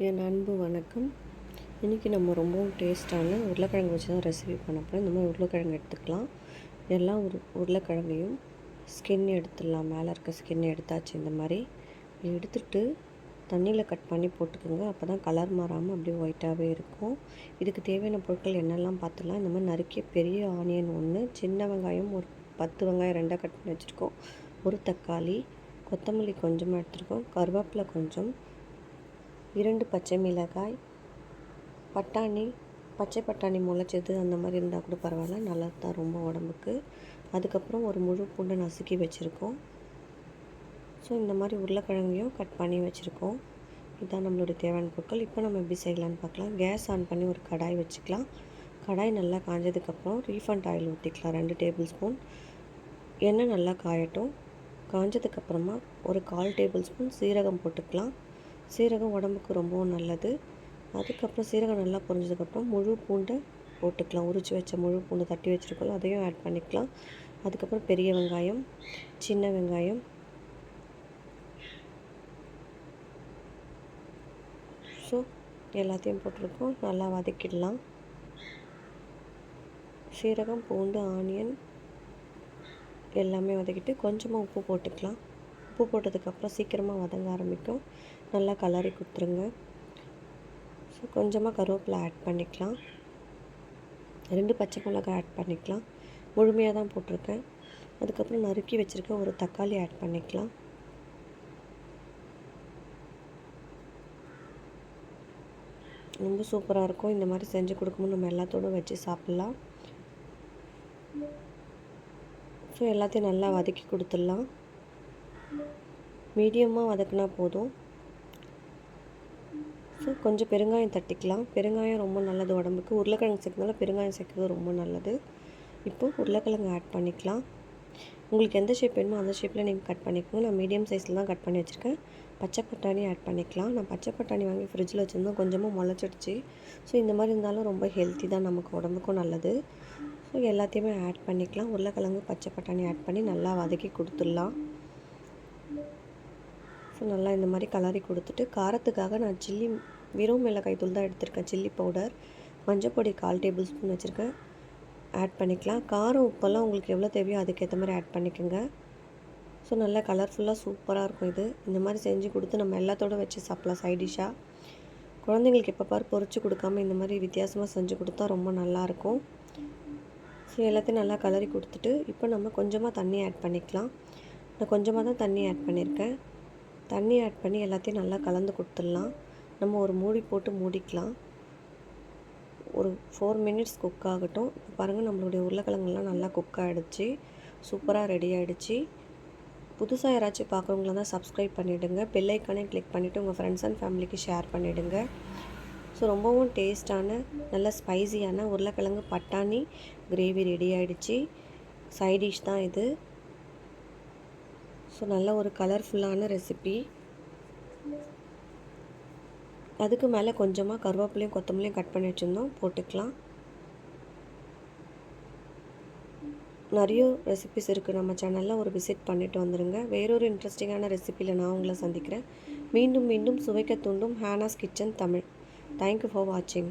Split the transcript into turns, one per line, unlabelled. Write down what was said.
என் அன்பு வணக்கம். இன்றைக்கி நம்ம ரொம்பவும் டேஸ்ட்டான உருளைக்கிழங்கு வச்சு தான் ரெசிபி பண்ண போகிறோம் இந்த மாதிரி உருளைக்கிழங்கு எடுத்துக்கலாம். எல்லா உரு உருளைக்கிழங்கையும் ஸ்கின் எடுத்துடலாம். மேலே இருக்க ஸ்கின் எடுத்தாச்சு இந்த மாதிரி. எடுத்துட்டு தண்ணியில் கட் பண்ணி போட்டுக்கோங்க. அப்போ தான் கலர் மாறாமல் அப்படியே ஒயிட்டாகவே இருக்கும். இதுக்கு தேவையான பொருட்கள் என்னெல்லாம் பார்த்துலாம் இந்த மாதிரி நறுக்கிய பெரிய ஆனியன் ஒன்று சின்ன வெங்காயம் ஒரு பத்து வெங்காயம் ரெண்டாக கட் பண்ணி வச்சுருக்கோம். ஒரு தக்காளி கொத்தமல்லி கொஞ்சமாக எடுத்துருக்கோம். கருவேப்பிலை கொஞ்சம் இரண்டு பச்சை மிளகாய் பட்டாணி பச்சை பட்டாணி முளைச்சது அந்த மாதிரி இருந்தால் கூட பரவாயில்ல. நல்லா தான் ரொம்ப உடம்புக்கு. அதுக்கப்புறம் ஒரு முழு பூண்டை நசுக்கி வச்சுருக்கோம். ஸோ இந்த மாதிரி உருளைக்கிழங்கையும் கட் பண்ணி வச்சுருக்கோம். இதுதான் நம்மளுடைய தேவையான பொருட்கள். இப்போ நம்ம எப்படி செய்யலான்னு பார்க்கலாம். கேஸ் ஆன் பண்ணி ஒரு கடாய் வச்சுக்கலாம். கடாய் நல்லா காஞ்சதுக்கப்புறம் ரீஃபண்ட் ஆயில் ஊற்றிக்கலாம் ரெண்டு டேபிள் ஸ்பூன். எண்ணெய் நல்லா காயட்டும். காஞ்சதுக்கப்புறமா ஒரு கால் டேபிள் ஸ்பூன் சீரகம் போட்டுக்கலாம். சீரகம் உடம்புக்கு ரொம்பவும் நல்லது. அதுக்கப்புறம் சீரகம் நல்லா பொரிஞ்சதுக்கப்புறம் முழு பூண்டை போட்டுக்கலாம். உரித்து வச்ச முழு பூண்டு தட்டி வச்சுருக்கோம் அதையும் ஆட் பண்ணிக்கலாம். அதுக்கப்புறம் பெரிய வெங்காயம் சின்ன வெங்காயம். ஸோ எல்லாத்தையும் போட்டிருக்கோம். நல்லா வதக்கிடலாம். சீரகம் பூண்டு ஆனியன் எல்லாமே வதக்கிட்டு கொஞ்சமாக உப்பு போட்டுக்கலாம். உப்பு போட்டதுக்கப்புறம் சீக்கிரமாக வதங்க ஆரம்பிக்கும். நல்லா கலரி கொடுத்துருங்க. ஸோ கொஞ்சமாக கருவேப்பிலை ஆட் பண்ணிக்கலாம். ரெண்டு பச்சை மிளகாய் ஆட் பண்ணிக்கலாம். முழுமையாக தான் போட்டிருக்கேன். அதுக்கப்புறம் நறுக்கி வச்சுருக்க ஒரு தக்காளி ஆட் பண்ணிக்கலாம். ரொம்ப சூப்பராக இருக்கும். இந்த மாதிரி செஞ்சு கொடுக்கும்போது நம்ம எல்லாத்தோடும் வச்சு சாப்பிட்லாம். ஸோ எல்லாத்தையும் நல்லா வதக்கி கொடுத்துடலாம். மீடியமாக வதக்குனா போதும். ஸோ கொஞ்சம் பெருங்காயம் தட்டிக்கலாம். பெருங்காயம் ரொம்ப நல்லது உடம்புக்கு. உருளைக்கிழங்கு சேர்க்கறதுனால பெருங்காயம் சேர்க்கறது ரொம்ப நல்லது. இப்போது உருளைக்கிழங்கு ஆட் பண்ணிக்கலாம். உங்களுக்கு எந்த ஷேப் வேணுமோ அந்த ஷேப்பில் நீங்கள் கட் பண்ணிக்கோங்க. நான் மீடியம் சைஸில் தான் கட் பண்ணி வச்சுருக்கேன். பச்சை பட்டாணி ஆட் பண்ணிக்கலாம். நான் பச்சை பட்டாணி வாங்கி ஃப்ரிட்ஜில் வச்சுருந்தோம் கொஞ்சமாக முளைச்சிடுச்சு. ஸோ இந்த மாதிரி இருந்தாலும் ரொம்ப ஹெல்த்தி தான் நமக்கு உடம்புக்கும் நல்லது. ஸோ எல்லாத்தையுமே ஆட் பண்ணிக்கலாம். உருளைக்கிழங்கு பச்சை பட்டாணி ஆட் பண்ணி நல்லா வதக்கி கொடுத்துடலாம். ஸோ நல்லா இந்த மாதிரி கலரி கொடுத்துட்டு காரத்துக்காக நான் சில்லி வெறும் மிளகாய் தூள் தான் எடுத்திருக்கேன். சில்லி பவுடர் மஞ்சப்பொடி கால் டேபிள் ஸ்பூன் வச்சுருக்கேன். ஆட் பண்ணிக்கலாம். காரம் உப்பெல்லாம் உங்களுக்கு எவ்வளோ தேவையோ அதுக்கேற்ற மாதிரி ஆட் பண்ணிக்கோங்க. ஸோ நல்லா கலர்ஃபுல்லாக சூப்பராக இருக்கும் இது. இந்த மாதிரி செஞ்சு கொடுத்து நம்ம எல்லாத்தோட வச்சு சாப்பிட்லாம் சைடிஷாக குழந்தைங்களுக்கு எப்போ பாரு பொறிச்சு கொடுக்காம இந்த மாதிரி வித்தியாசமாக செஞ்சு கொடுத்தா ரொம்ப நல்லாயிருக்கும் ஸோ எல்லாத்தையும் நல்லா கலரி கொடுத்துட்டு இப்போ நம்ம கொஞ்சமாக தண்ணி ஆட் பண்ணிக்கலாம். நான் கொஞ்சமாக தான் தண்ணி ஆட் பண்ணியிருக்கேன். தண்ணி ஆட் பண்ணி எல்லாத்தையும் நல்லா கலந்து கொடுத்துடலாம். நம்ம ஒரு மூடி போட்டு மூடிக்கலாம். ஒரு ஃபோர் மினிட்ஸ் குக் ஆகட்டும். இப்போ பாருங்கள் நம்மளுடைய உருளைக்கிழங்குலாம் நல்லா குக் ஆகிடுச்சு சூப்பராக ரெடி ஆகிடுச்சு புதுசாக யாராச்சும் பார்க்குறவங்கள தான் சப்ஸ்கிரைப் பண்ணிவிடுங்க பெல்லைக்கானே கிளிக் பண்ணிவிட்டு உங்கள் ஃப்ரெண்ட்ஸ் அண்ட் ஃபேமிலிக்கு ஷேர் பண்ணிவிடுங்க ஸோ ரொம்பவும் டேஸ்டான நல்ல ஸ்பைசியான உருளைக்கிழங்கு பட்டாணி கிரேவி ரெடி ஆகிடுச்சு சைடிஷ் தான் இது. ஸோ நல்ல ஒரு கலர்ஃபுல்லான ரெசிபி அதுக்கு மேலே கொஞ்சமாக கருவேப்பிலையும் கொத்தமல்லியும் கட் பண்ணி வச்சுருந்தோம். போட்டுக்கலாம். நிறைய ரெசிபிஸ் இருக்குது நம்ம சேனலில் ஒரு விசிட் பண்ணிவிட்டு வந்துடுங்க வேறொரு இன்ட்ரெஸ்டிங்கான ரெசிப்பியில் நான் உங்களை சந்திக்கிறேன். மீண்டும் மீண்டும் சுவைக்க தூண்டும் Hena's kitchen Tamil. Thank you for வாட்சிங்